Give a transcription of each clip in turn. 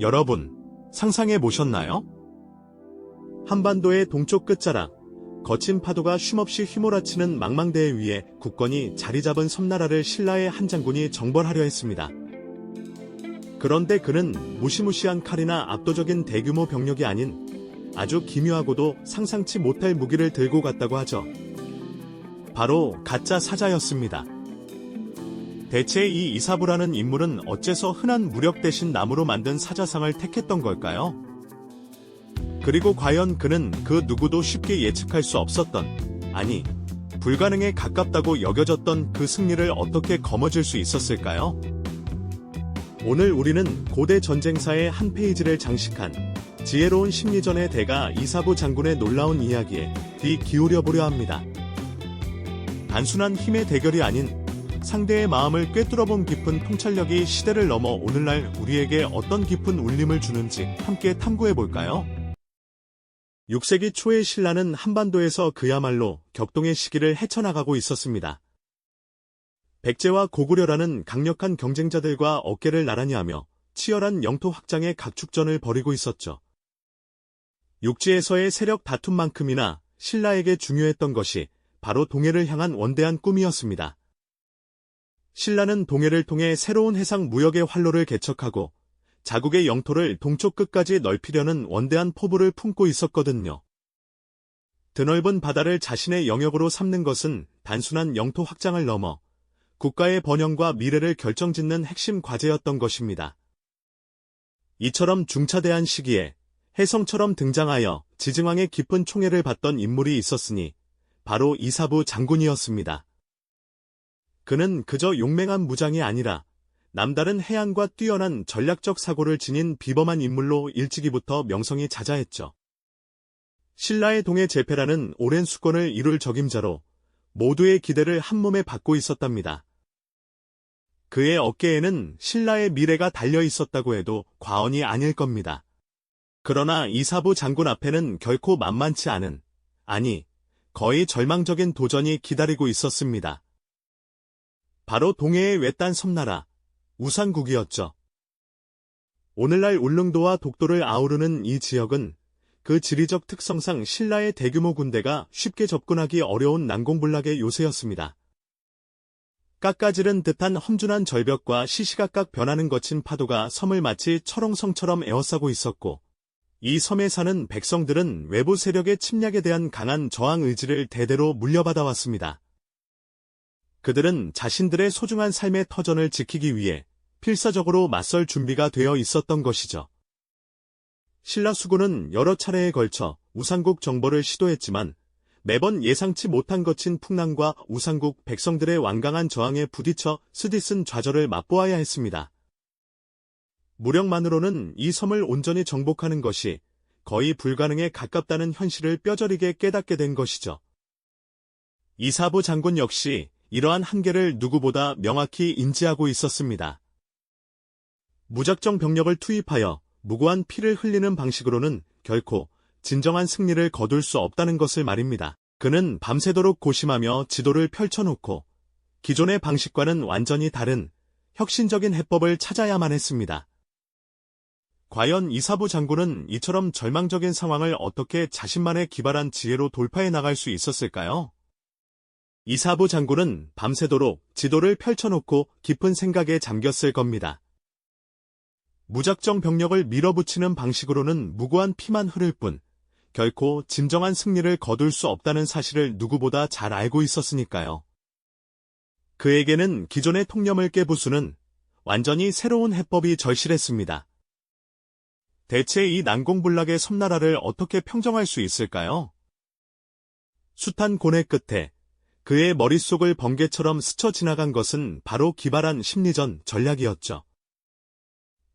여러분, 상상해 보셨나요? 한반도의 동쪽 끝자락, 거친 파도가 쉼없이 휘몰아치는 망망대해 위에 굳건히 자리 잡은 섬나라를 신라의 한 장군이 정벌하려 했습니다. 그런데 그는 무시무시한 칼이나 압도적인 대규모 병력이 아닌 아주 기묘하고도 상상치 못할 무기를 들고 갔다고 하죠. 바로 가짜 사자였습니다. 대체 이 이사부라는 인물은 어째서 흔한 무력 대신 나무로 만든 사자상을 택했던 걸까요? 그리고 과연 그는 그 누구도 쉽게 예측할 수 없었던, 아니, 불가능에 가깝다고 여겨졌던 그 승리를 어떻게 거머쥘 수 있었을까요? 오늘 우리는 고대 전쟁사의 한 페이지를 장식한 지혜로운 심리전의 대가 이사부 장군의 놀라운 이야기에 귀 기울여 보려 합니다. 단순한 힘의 대결이 아닌 상대의 마음을 꿰뚫어본 깊은 통찰력이 시대를 넘어 오늘날 우리에게 어떤 깊은 울림을 주는지 함께 탐구해 볼까요? 6세기 초의 신라는 한반도에서 그야말로 격동의 시기를 헤쳐나가고 있었습니다. 백제와 고구려라는 강력한 경쟁자들과 어깨를 나란히 하며 치열한 영토 확장의 각축전을 벌이고 있었죠. 육지에서의 세력 다툼만큼이나 신라에게 중요했던 것이 바로 동해를 향한 원대한 꿈이었습니다. 신라는 동해를 통해 새로운 해상 무역의 활로를 개척하고 자국의 영토를 동쪽 끝까지 넓히려는 원대한 포부를 품고 있었거든요. 드넓은 바다를 자신의 영역으로 삼는 것은 단순한 영토 확장을 넘어 국가의 번영과 미래를 결정짓는 핵심 과제였던 것입니다. 이처럼 중차대한 시기에 혜성처럼 등장하여 지증왕의 깊은 총애를 받던 인물이 있었으니 바로 이사부 장군이었습니다. 그는 그저 용맹한 무장이 아니라 남다른 해안과 뛰어난 전략적 사고를 지닌 비범한 인물로 일찍이부터 명성이 자자했죠. 신라의 동해 제패라는 오랜 수권을 이룰 적임자로 모두의 기대를 한몸에 받고 있었답니다. 그의 어깨에는 신라의 미래가 달려 있었다고 해도 과언이 아닐 겁니다. 그러나 이사부 장군 앞에는 결코 만만치 않은, 아니, 거의 절망적인 도전이 기다리고 있었습니다. 바로 동해의 외딴 섬나라, 우산국이었죠. 오늘날 울릉도와 독도를 아우르는 이 지역은 그 지리적 특성상 신라의 대규모 군대가 쉽게 접근하기 어려운 난공불락의 요새였습니다. 깎아지른 듯한 험준한 절벽과 시시각각 변하는 거친 파도가 섬을 마치 철옹성처럼 에워싸고 있었고, 이 섬에 사는 백성들은 외부 세력의 침략에 대한 강한 저항 의지를 대대로 물려받아 왔습니다. 그들은 자신들의 소중한 삶의 터전을 지키기 위해 필사적으로 맞설 준비가 되어 있었던 것이죠. 신라 수군은 여러 차례에 걸쳐 우상국 정벌을 시도했지만 매번 예상치 못한 거친 풍랑과 우상국 백성들의 완강한 저항에 부딪혀 스디쓴 좌절을 맛보아야 했습니다. 무력만으로는 이 섬을 온전히 정복하는 것이 거의 불가능에 가깝다는 현실을 뼈저리게 깨닫게 된 것이죠. 이사부 장군 역시 이러한 한계를 누구보다 명확히 인지하고 있었습니다. 무작정 병력을 투입하여 무고한 피를 흘리는 방식으로는 결코 진정한 승리를 거둘 수 없다는 것을 말입니다. 그는 밤새도록 고심하며 지도를 펼쳐놓고 기존의 방식과는 완전히 다른 혁신적인 해법을 찾아야만 했습니다. 과연 이사부 장군은 이처럼 절망적인 상황을 어떻게 자신만의 기발한 지혜로 돌파해 나갈 수 있었을까요? 이사부 장군은 밤새도록 지도를 펼쳐놓고 깊은 생각에 잠겼을 겁니다. 무작정 병력을 밀어붙이는 방식으로는 무고한 피만 흐를 뿐 결코 진정한 승리를 거둘 수 없다는 사실을 누구보다 잘 알고 있었으니까요. 그에게는 기존의 통념을 깨부수는 완전히 새로운 해법이 절실했습니다. 대체 이 난공불락의 섬나라를 어떻게 평정할 수 있을까요? 숱한 고뇌 끝에 그의 머릿속을 번개처럼 스쳐 지나간 것은 바로 기발한 심리전 전략이었죠.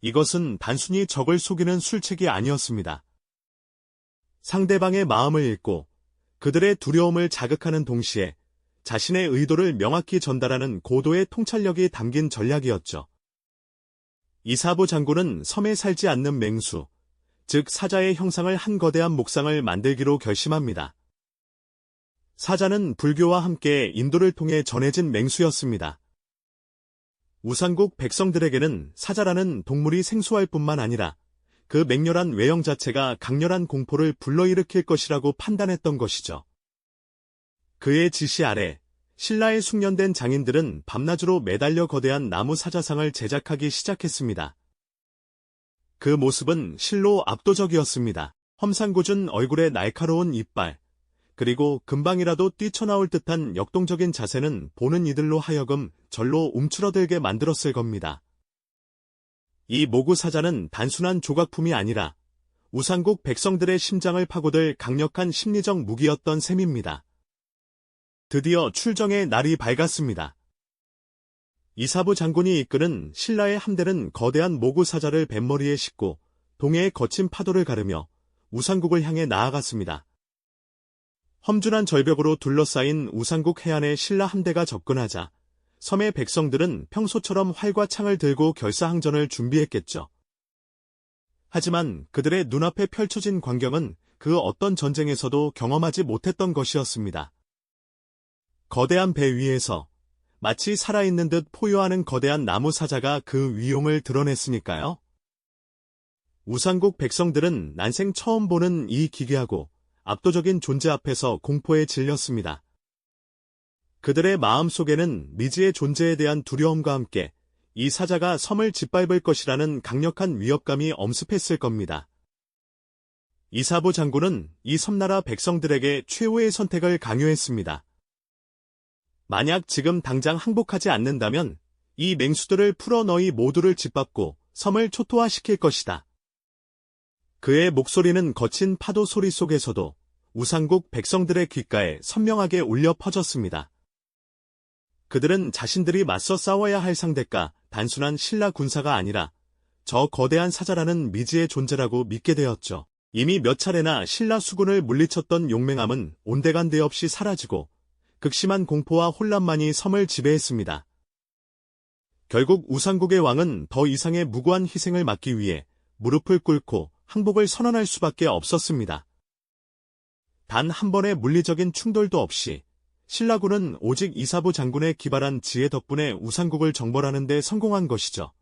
이것은 단순히 적을 속이는 술책이 아니었습니다. 상대방의 마음을 읽고 그들의 두려움을 자극하는 동시에 자신의 의도를 명확히 전달하는 고도의 통찰력이 담긴 전략이었죠. 이사부 장군은 섬에 살지 않는 맹수, 즉 사자의 형상을 한 거대한 목상을 만들기로 결심합니다. 사자는 불교와 함께 인도를 통해 전해진 맹수였습니다. 우산국 백성들에게는 사자라는 동물이 생소할 뿐만 아니라 그 맹렬한 외형 자체가 강렬한 공포를 불러일으킬 것이라고 판단했던 것이죠. 그의 지시 아래 신라에 숙련된 장인들은 밤낮으로 매달려 거대한 나무 사자상을 제작하기 시작했습니다. 그 모습은 실로 압도적이었습니다. 험상궂은 얼굴에 날카로운 이빨, 그리고 금방이라도 뛰쳐나올 듯한 역동적인 자세는 보는 이들로 하여금 절로 움츠러들게 만들었을 겁니다. 이 모구 사자는 단순한 조각품이 아니라 우상국 백성들의 심장을 파고들 강력한 심리적 무기였던 셈입니다. 드디어 출정의 날이 밝았습니다. 이사부 장군이 이끄는 신라의 함대는 거대한 모구 사자를 뱃머리에 싣고 동해의 거친 파도를 가르며 우상국을 향해 나아갔습니다. 험준한 절벽으로 둘러싸인 우상국 해안에 신라 함대가 접근하자 섬의 백성들은 평소처럼 활과 창을 들고 결사항전을 준비했겠죠. 하지만 그들의 눈앞에 펼쳐진 광경은 그 어떤 전쟁에서도 경험하지 못했던 것이었습니다. 거대한 배 위에서 마치 살아있는 듯 포효하는 거대한 나무 사자가 그 위용을 드러냈으니까요. 우상국 백성들은 난생 처음 보는 이 기괴하고 압도적인 존재 앞에서 공포에 질렸습니다. 그들의 마음 속에는 미지의 존재에 대한 두려움과 함께 이 사자가 섬을 짓밟을 것이라는 강력한 위협감이 엄습했을 겁니다. 이사부 장군은 이 섬나라 백성들에게 최후의 선택을 강요했습니다. 만약 지금 당장 항복하지 않는다면 이 맹수들을 풀어 너희 모두를 짓밟고 섬을 초토화시킬 것이다. 그의 목소리는 거친 파도 소리 속에서도 우상국 백성들의 귓가에 선명하게 울려 퍼졌습니다. 그들은 자신들이 맞서 싸워야 할 상대가 단순한 신라 군사가 아니라 저 거대한 사자라는 미지의 존재라고 믿게 되었죠. 이미 몇 차례나 신라 수군을 물리쳤던 용맹함은 온데간데 없이 사라지고 극심한 공포와 혼란만이 섬을 지배했습니다. 결국 우상국의 왕은 더 이상의 무고한 희생을 막기 위해 무릎을 꿇고 항복을 선언할 수밖에 없었습니다. 단 한 번의 물리적인 충돌도 없이 신라군은 오직 이사부 장군의 기발한 지혜 덕분에 우상국을 정벌하는 데 성공한 것이죠.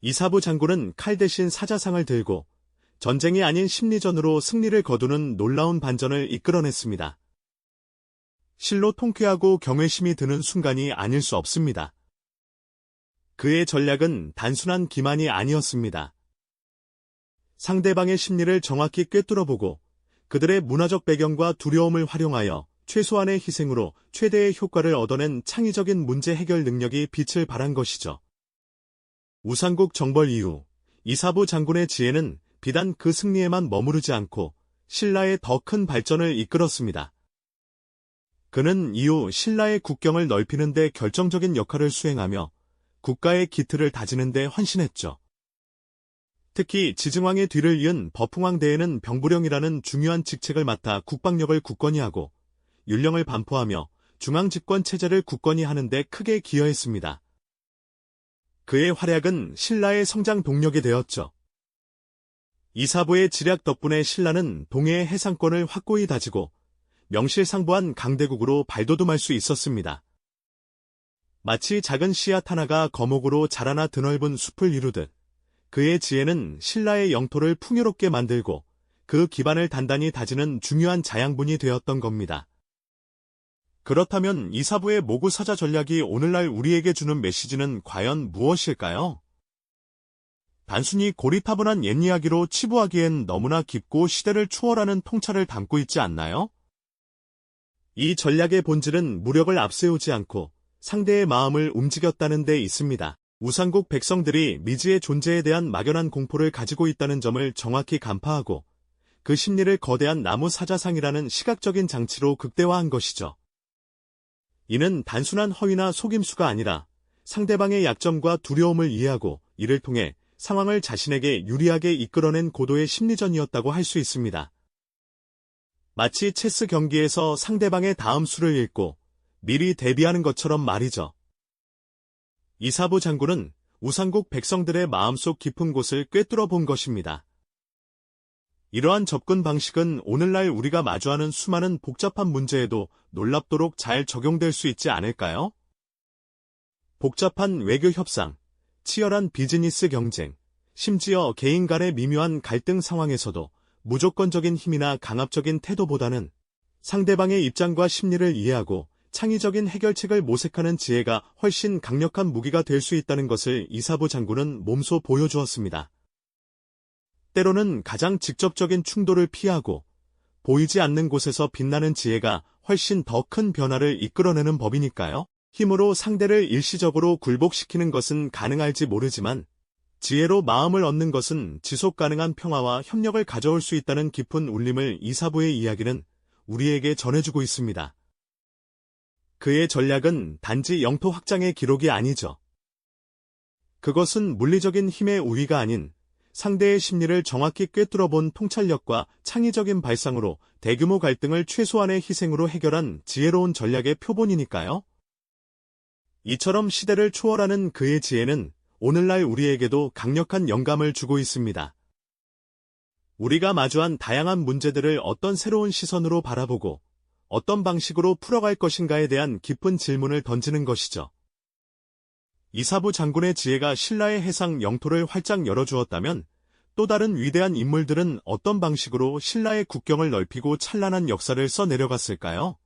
이사부 장군은 칼 대신 사자상을 들고 전쟁이 아닌 심리전으로 승리를 거두는 놀라운 반전을 이끌어냈습니다. 실로 통쾌하고 경외심이 드는 순간이 아닐 수 없습니다. 그의 전략은 단순한 기만이 아니었습니다. 상대방의 심리를 정확히 꿰뚫어보고 그들의 문화적 배경과 두려움을 활용하여 최소한의 희생으로 최대의 효과를 얻어낸 창의적인 문제 해결 능력이 빛을 발한 것이죠. 우상국 정벌 이후 이사부 장군의 지혜는 비단 그 승리에만 머무르지 않고 신라의 더 큰 발전을 이끌었습니다. 그는 이후 신라의 국경을 넓히는 데 결정적인 역할을 수행하며 국가의 기틀을 다지는 데 헌신했죠. 특히 지증왕의 뒤를 이은 버풍왕 대에는 병부령이라는 중요한 직책을 맡아 국방력을 굳건히 하고 율령을 반포하며 중앙집권 체제를 굳건히 하는데 크게 기여했습니다. 그의 활약은 신라의 성장 동력이 되었죠. 이사부의 지략 덕분에 신라는 동해의 해상권을 확고히 다지고 명실상부한 강대국으로 발돋움할 수 있었습니다. 마치 작은 씨앗 하나가 거목으로 자라나 드넓은 숲을 이루듯 그의 지혜는 신라의 영토를 풍요롭게 만들고 그 기반을 단단히 다지는 중요한 자양분이 되었던 겁니다. 그렇다면 이사부의 모구 사자 전략이 오늘날 우리에게 주는 메시지는 과연 무엇일까요? 단순히 고리타분한 옛 이야기로 치부하기엔 너무나 깊고 시대를 추월하는 통찰을 담고 있지 않나요? 이 전략의 본질은 무력을 앞세우지 않고 상대의 마음을 움직였다는 데 있습니다. 우상국 백성들이 미지의 존재에 대한 막연한 공포를 가지고 있다는 점을 정확히 간파하고 그 심리를 거대한 나무 사자상이라는 시각적인 장치로 극대화한 것이죠. 이는 단순한 허위나 속임수가 아니라 상대방의 약점과 두려움을 이해하고 이를 통해 상황을 자신에게 유리하게 이끌어낸 고도의 심리전이었다고 할 수 있습니다. 마치 체스 경기에서 상대방의 다음 수를 읽고 미리 대비하는 것처럼 말이죠. 이사부 장군은 우상국 백성들의 마음속 깊은 곳을 꿰뚫어 본 것입니다. 이러한 접근 방식은 오늘날 우리가 마주하는 수많은 복잡한 문제에도 놀랍도록 잘 적용될 수 있지 않을까요? 복잡한 외교 협상, 치열한 비즈니스 경쟁, 심지어 개인 간의 미묘한 갈등 상황에서도 무조건적인 힘이나 강압적인 태도보다는 상대방의 입장과 심리를 이해하고 창의적인 해결책을 모색하는 지혜가 훨씬 강력한 무기가 될 수 있다는 것을 이사부 장군은 몸소 보여주었습니다. 때로는 가장 직접적인 충돌을 피하고 보이지 않는 곳에서 빛나는 지혜가 훨씬 더 큰 변화를 이끌어내는 법이니까요. 힘으로 상대를 일시적으로 굴복시키는 것은 가능할지 모르지만 지혜로 마음을 얻는 것은 지속 가능한 평화와 협력을 가져올 수 있다는 깊은 울림을 이사부의 이야기는 우리에게 전해주고 있습니다. 그의 전략은 단지 영토 확장의 기록이 아니죠. 그것은 물리적인 힘의 우위가 아닌 상대의 심리를 정확히 꿰뚫어 본 통찰력과 창의적인 발상으로 대규모 갈등을 최소한의 희생으로 해결한 지혜로운 전략의 표본이니까요. 이처럼 시대를 초월하는 그의 지혜는 오늘날 우리에게도 강력한 영감을 주고 있습니다. 우리가 마주한 다양한 문제들을 어떤 새로운 시선으로 바라보고 어떤 방식으로 풀어갈 것인가에 대한 깊은 질문을 던지는 것이죠. 이사부 장군의 지혜가 신라의 해상 영토를 활짝 열어주었다면 또 다른 위대한 인물들은 어떤 방식으로 신라의 국경을 넓히고 찬란한 역사를 써내려갔을까요?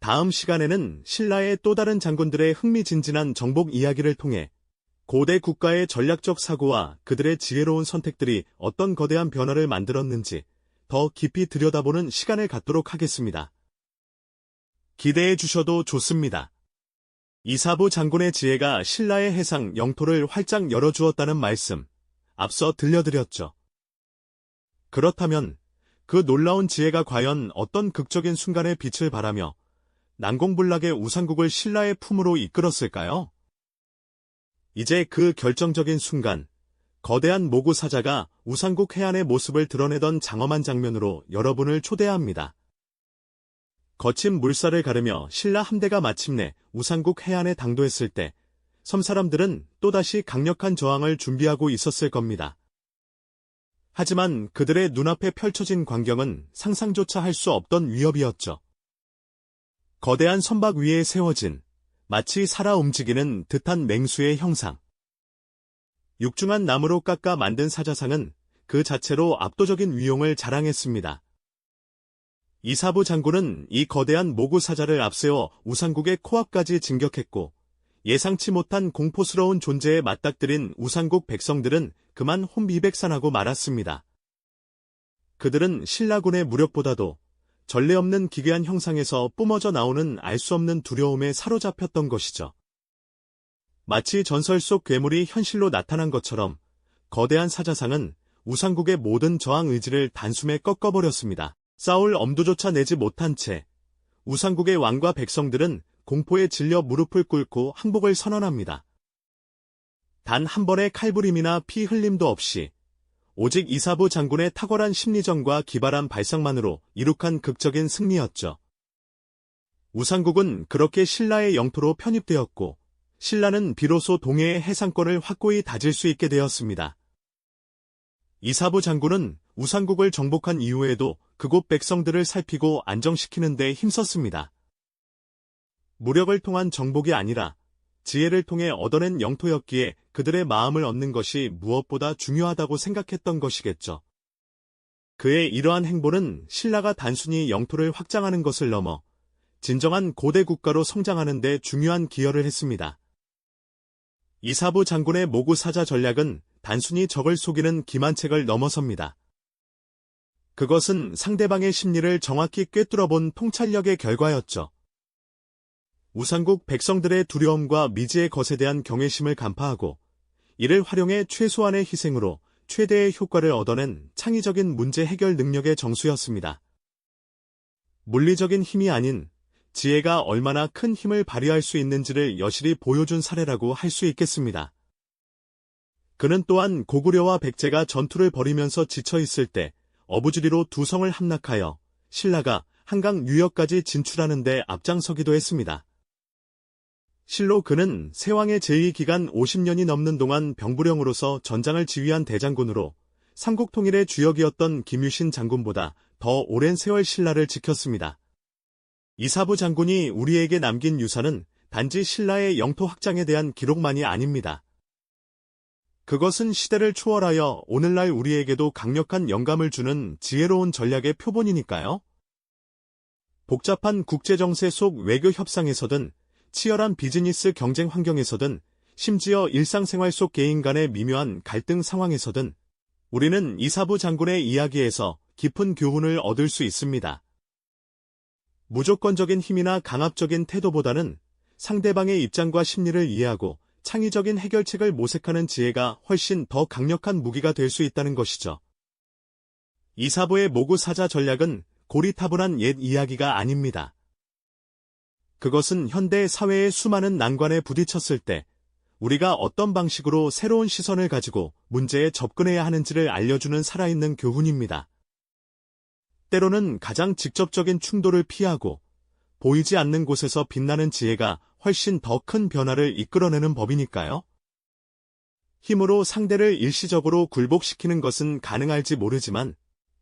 다음 시간에는 신라의 또 다른 장군들의 흥미진진한 정복 이야기를 통해 고대 국가의 전략적 사고와 그들의 지혜로운 선택들이 어떤 거대한 변화를 만들었는지 더 깊이 들여다보는 시간을 갖도록 하겠습니다. 기대해 주셔도 좋습니다. 이사부 장군의 지혜가 신라의 해상 영토를 활짝 열어주었다는 말씀, 앞서 들려드렸죠. 그렇다면 그 놀라운 지혜가 과연 어떤 극적인 순간에 빛을 발하며 난공불락의 우상국을 신라의 품으로 이끌었을까요? 이제 그 결정적인 순간, 거대한 모구 사자가 우상국 해안의 모습을 드러내던 장엄한 장면으로 여러분을 초대합니다. 거친 물살을 가르며 신라 함대가 마침내 우상국 해안에 당도했을 때 섬 사람들은 또다시 강력한 저항을 준비하고 있었을 겁니다. 하지만 그들의 눈앞에 펼쳐진 광경은 상상조차 할 수 없던 위협이었죠. 거대한 선박 위에 세워진 마치 살아 움직이는 듯한 맹수의 형상. 육중한 나무로 깎아 만든 사자상은 그 자체로 압도적인 위용을 자랑했습니다. 이사부 장군은 이 거대한 모구 사자를 앞세워 우상국의 코앞까지 진격했고 예상치 못한 공포스러운 존재에 맞닥뜨린 우상국 백성들은 그만 혼비백산하고 말았습니다. 그들은 신라군의 무력보다도 전례 없는 기괴한 형상에서 뿜어져 나오는 알 수 없는 두려움에 사로잡혔던 것이죠. 마치 전설 속 괴물이 현실로 나타난 것처럼 거대한 사자상은 우상국의 모든 저항 의지를 단숨에 꺾어버렸습니다. 싸울 엄두조차 내지 못한 채 우상국의 왕과 백성들은 공포에 질려 무릎을 꿇고 항복을 선언합니다. 단 한 번의 칼부림이나 피 흘림도 없이 오직 이사부 장군의 탁월한 심리전과 기발한 발상만으로 이룩한 극적인 승리였죠. 우상국은 그렇게 신라의 영토로 편입되었고 신라는 비로소 동해의 해상권을 확고히 다질 수 있게 되었습니다. 이사부 장군은 우상국을 정복한 이후에도 그곳 백성들을 살피고 안정시키는 데 힘썼습니다. 무력을 통한 정복이 아니라 지혜를 통해 얻어낸 영토였기에 그들의 마음을 얻는 것이 무엇보다 중요하다고 생각했던 것이겠죠. 그의 이러한 행보는 신라가 단순히 영토를 확장하는 것을 넘어 진정한 고대 국가로 성장하는 데 중요한 기여를 했습니다. 이사부 장군의 모구 사자 전략은 단순히 적을 속이는 기만책을 넘어섭니다. 그것은 상대방의 심리를 정확히 꿰뚫어 본 통찰력의 결과였죠. 우상국 백성들의 두려움과 미지의 것에 대한 경외심을 간파하고 이를 활용해 최소한의 희생으로 최대의 효과를 얻어낸 창의적인 문제 해결 능력의 정수였습니다. 물리적인 힘이 아닌 지혜가 얼마나 큰 힘을 발휘할 수 있는지를 여실히 보여준 사례라고 할 수 있겠습니다. 그는 또한 고구려와 백제가 전투를 벌이면서 지쳐 있을 때 어부지리로 두 성을 함락하여 신라가 한강 유역까지 진출하는 데 앞장서기도 했습니다. 실로 그는 세왕의 제2기간 50년이 넘는 동안 병부령으로서 전장을 지휘한 대장군으로 삼국 통일의 주역이었던 김유신 장군보다 더 오랜 세월 신라를 지켰습니다. 이사부 장군이 우리에게 남긴 유산은 단지 신라의 영토 확장에 대한 기록만이 아닙니다. 그것은 시대를 초월하여 오늘날 우리에게도 강력한 영감을 주는 지혜로운 전략의 표본이니까요. 복잡한 국제정세 속 외교 협상에서든 치열한 비즈니스 경쟁 환경에서든 심지어 일상생활 속 개인 간의 미묘한 갈등 상황에서든 우리는 이사부 장군의 이야기에서 깊은 교훈을 얻을 수 있습니다. 무조건적인 힘이나 강압적인 태도보다는 상대방의 입장과 심리를 이해하고 창의적인 해결책을 모색하는 지혜가 훨씬 더 강력한 무기가 될 수 있다는 것이죠. 이사부의 모구 사자 전략은 고리타분한 옛 이야기가 아닙니다. 그것은 현대 사회의 수많은 난관에 부딪혔을 때 우리가 어떤 방식으로 새로운 시선을 가지고 문제에 접근해야 하는지를 알려주는 살아있는 교훈입니다. 때로는 가장 직접적인 충돌을 피하고 보이지 않는 곳에서 빛나는 지혜가 훨씬 더 큰 변화를 이끌어내는 법이니까요. 힘으로 상대를 일시적으로 굴복시키는 것은 가능할지 모르지만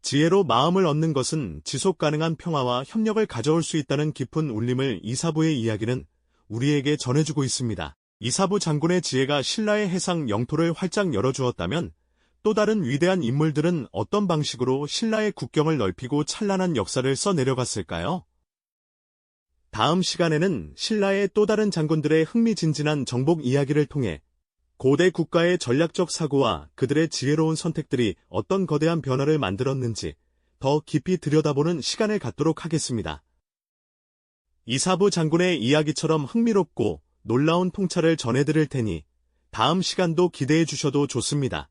지혜로 마음을 얻는 것은 지속 가능한 평화와 협력을 가져올 수 있다는 깊은 울림을 이사부의 이야기는 우리에게 전해주고 있습니다. 이사부 장군의 지혜가 신라의 해상 영토를 활짝 열어주었다면 또 다른 위대한 인물들은 어떤 방식으로 신라의 국경을 넓히고 찬란한 역사를 써내려갔을까요? 다음 시간에는 신라의 또 다른 장군들의 흥미진진한 정복 이야기를 통해 고대 국가의 전략적 사고와 그들의 지혜로운 선택들이 어떤 거대한 변화를 만들었는지 더 깊이 들여다보는 시간을 갖도록 하겠습니다. 이사부 장군의 이야기처럼 흥미롭고 놀라운 통찰을 전해드릴 테니 다음 시간도 기대해 주셔도 좋습니다.